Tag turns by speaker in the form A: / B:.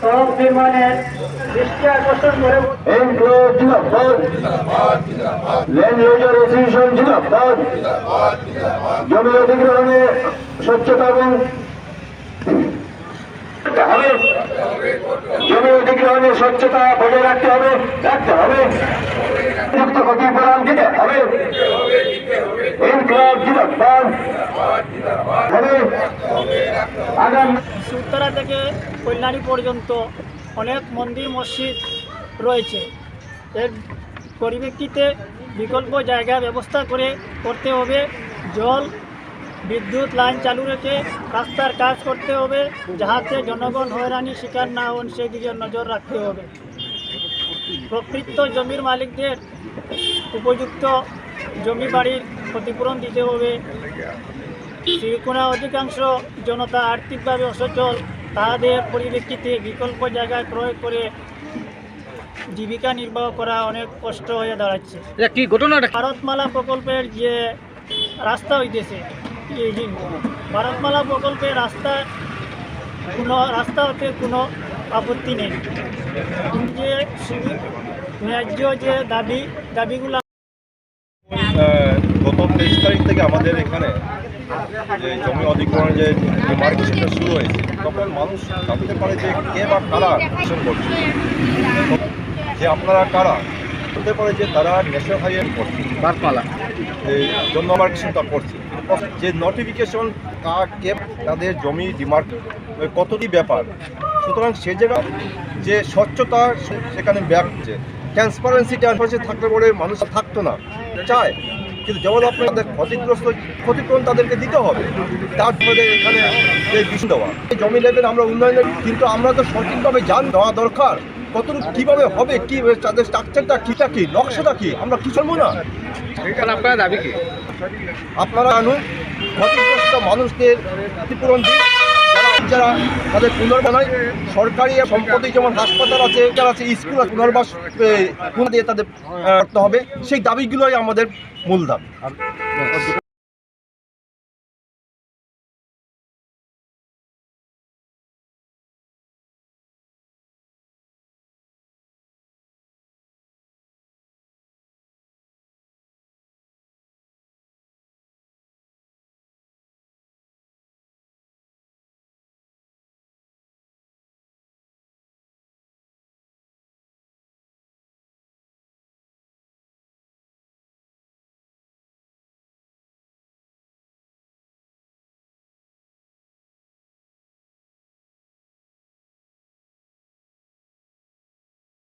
A: সড়ক নির্মাণের দৃষ্টি আকর্ষণ করে
B: এনক্লোজ জিন্দাবাদ ল্যান্ড ইউজার অ্যাসোসিয়েশন জিন্দাবাদ জমি অধিগ্রহণে স্বচ্ছতা এবং জমি অধিগ্রহণে স্বচ্ছতা বজায় রাখতে হবে রাখতে হবে। মুক্ত ক্ষতিপূরণ দিতে হবে। হবে।
A: থেকে কল্যাণী পর্যন্ত অনেক মন্দির, মসজিদ রয়েছে। এর পরিপ্রেক্ষিতে বিকল্প জায়গা ব্যবস্থা করে করতে হবে। জল, বিদ্যুৎ লাইন চালু রেখে রাস্তার কাজ করতে হবে, যাহাতে জনগণ হয়রানির শিকার না হন, সেদিকে নজর রাখতে হবে। প্রকৃত জমির মালিকদের উপযুক্ত জমি বাড়ির ক্ষতিপূরণ দিতে হবে। শ্রীকোনা অধিকাংশ জনতা আর্থিকভাবে অসচল তাহাদের পরিপ্রেক্ষিতে বিকল্প জায়গায় ক্রয় করে জীবিকা নির্বাহ করা অনেক কষ্ট হয়ে দাঁড়াচ্ছে।
C: কি ঘটনাটা?
A: ভারতমালা প্রকল্পের যে রাস্তা হইতেছে এই ভারতমালা প্রকল্পের রাস্তা কোনো রাস্তা হতে কোনো আপত্তি নেই। কিন্তু যে সুবি- ন্যায্য যে দাবি দাবিগুলো
D: গত তেইশ তারিখ থেকে আমাদের এখানে যে জমি অধিগ্রহণ যে ডিমার্কেশনটা শুরু হয়েছে তখন মানুষ জানতে পারে যে কে বা কারা শাসন করছে। যে আপনারা কারা বলতে পারে যে তারা ন্যাশনাল হাইওয়ে করছে
C: বারমালা
D: এই জন্য মার্কেশনটা করছে যে নোটিফিকেশন তাদের জমি ডিমার্ক কতটি ব্যাপার? সুতরাং সে জায়গা যে স্বচ্ছতা সেখানে ব্যাক হচ্ছে ট্রান্সপারেন্সিটা পাশে থাকলে পরে মানুষ থাকতো না। চায় কিন্তু যেমন আপনাদের ক্ষতিগ্রস্ত ক্ষতিপূরণ তাদেরকে দিতে হবে তার ফলে এখানে যে বিষয় দেওয়া। এই জমি লেভেল আমরা উন্নয়নের কিন্তু আমরা তো সঠিকভাবে জান দেওয়া দরকার। কতটুকু কীভাবে হবে কী তাদের স্ট্রাকচারটা কীটা কী নকশাটা কী আমরা কি শুনব না?
C: আপনারা দাবি কি?
D: আপনারা জানুন ক্ষতিগ্রস্ত মানুষদের ক্ষতিপূরণ দিই যারা তাদের পুনর্বানায় সরকারি সম্পত্তি যেমন হাসপাতাল আছে যারা আছে, স্কুল আছে, পুনর্বাস দিয়ে তাদের করতে হবে। সেই দাবিগুলোই আমাদের মূল দাবি।